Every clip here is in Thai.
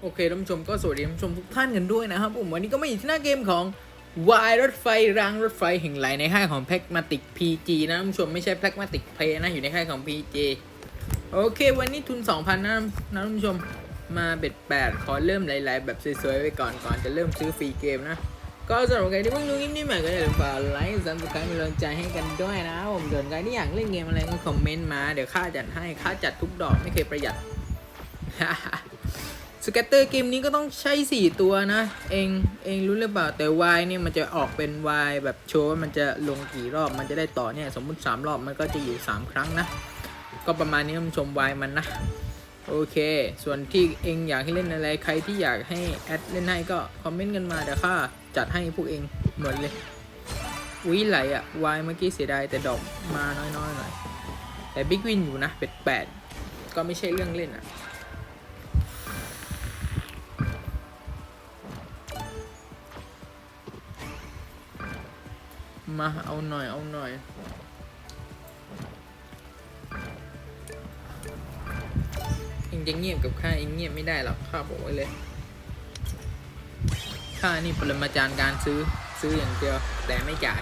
โอเคท่านผู้ชมก็สวัสดีท่านผู้ชมทุกท่านกันด้วยนะครับผมวันนี้ก็มาอยู่ที่หน้าเกมของ Y รถไฟรางรถไฟแห่งไหลในค่ายของ Pragmatic PG นะท่านผู้ชมไม่ใช่ Pragmatic Play นะอยู่ในค่ายของ PG โอเค วันนี้ทุน 2,000 นะนะท่านผู้ชมมาเบ็ด8ขอเริ่มหลายๆ แบบสวยๆไว้ก่อนก่อนจะเริ่มซื้อฟรีเกมนะ ก็สำหรับใครที่เพิ่งดูคลิปนี้ใหม่ก็อย่าลืมฝากไลค์ซับสไครต์เป็นกำลังใจให้กันด้วยนะผมส่วนใครที่อยากเล่นเกมอะไรก็คอมเมนต์มา เดี๋ยวข้าจัดให้ข้าจัดทุกดอกไม่เคยประหยัดสเก็ตเตอร์เกมนี้ก็ต้องใช้ 4 ตัวนะ เองเองรู้หรือเปล่าแต่ Y เนี่ยมันจะออกเป็น Y แบบโชว์ว่ามันจะลงกี่รอบมันจะได้ต่อเนี่ย สมมุติ 3 รอบมันก็จะอยู่ 3 ครั้งนะ ก็ประมาณนี้ท่านผู้ชม Y มันนะ โอเค ส่วนที่เองอยากให้เล่นอะไร ใครที่อยากให้แอดเล่นให้ก็คอมเมนต์กันมาเดี๋ยวข้าจัดให้พวกเองหมดเลยวิไหลอะ Y เมื่อกี้เสียดายแต่ดอกมาน้อยๆหน่อย แต่บิ๊กวินอยู่นะเป็ดแปดก็ไม่ใช่เรื่องเล่นอะมาเอาหน่อยเอาหน่อย เองจะเงียบกับข้าเองเงียบไม่ได้หรอกข้าบอกไว้เลยข้านี่ปรมาจารย์การซื้อซื้ออย่างเดียวแต่ไม่จ่าย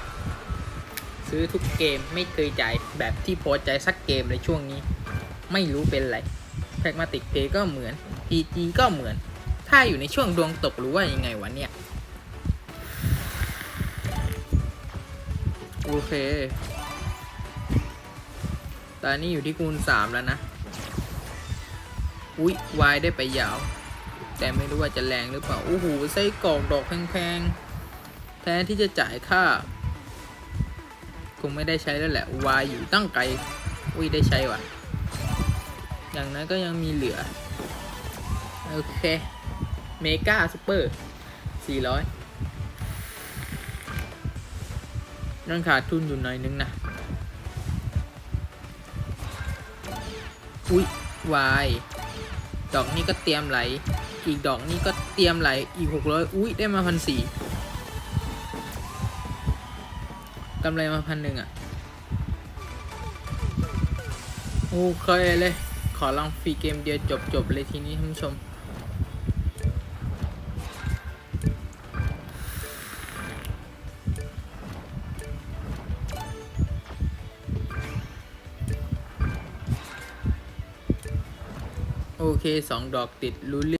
ซื้อทุกเกมไม่เคยจ่ายแบบที่พอใจสักเกมเลยช่วงนี้ ไม่รู้เป็นไรแพ a มาติกเพก็เหมือน PG ก็เหมือน ถ้าอยู่ในช่วงดวงตกหรือว่ายังไงวะเนี่ย โอเค ตอนนี้อยู่ที่คูณสามแล้วนะ อุ๊ยวายได้ไปยาว แต่ไม่รู้ว่าจะแรงหรือเปล่าโอ้โหไส้กรอกดอกแพงๆแทนที่จะจ่ายค่า คงไม่ได้ใช้แล้วแหละวายอยู่ตั้งไกลอุ้ยได้ใช้ว่ะ อย่างนั้นก็ยังมีเหลือ โอเคเมกาซูเปอร์400นั่นขาดทุนอยู่หน่อยนึงนะ อุ๊ยวาย ดอกนี้ก็เตรียมไหล อีกดอกนี้ก็เตรียมไหล อีกหกร้อยอุ้ยได้มาพันสี่กำไรมาพันหนึ่งอะ โอเคเลย ขอลองฟรีเกมเดียวจบจบๆเลยทีนี้ท่านผู้ชม โอเคสองดอกติดรู้เรื่อง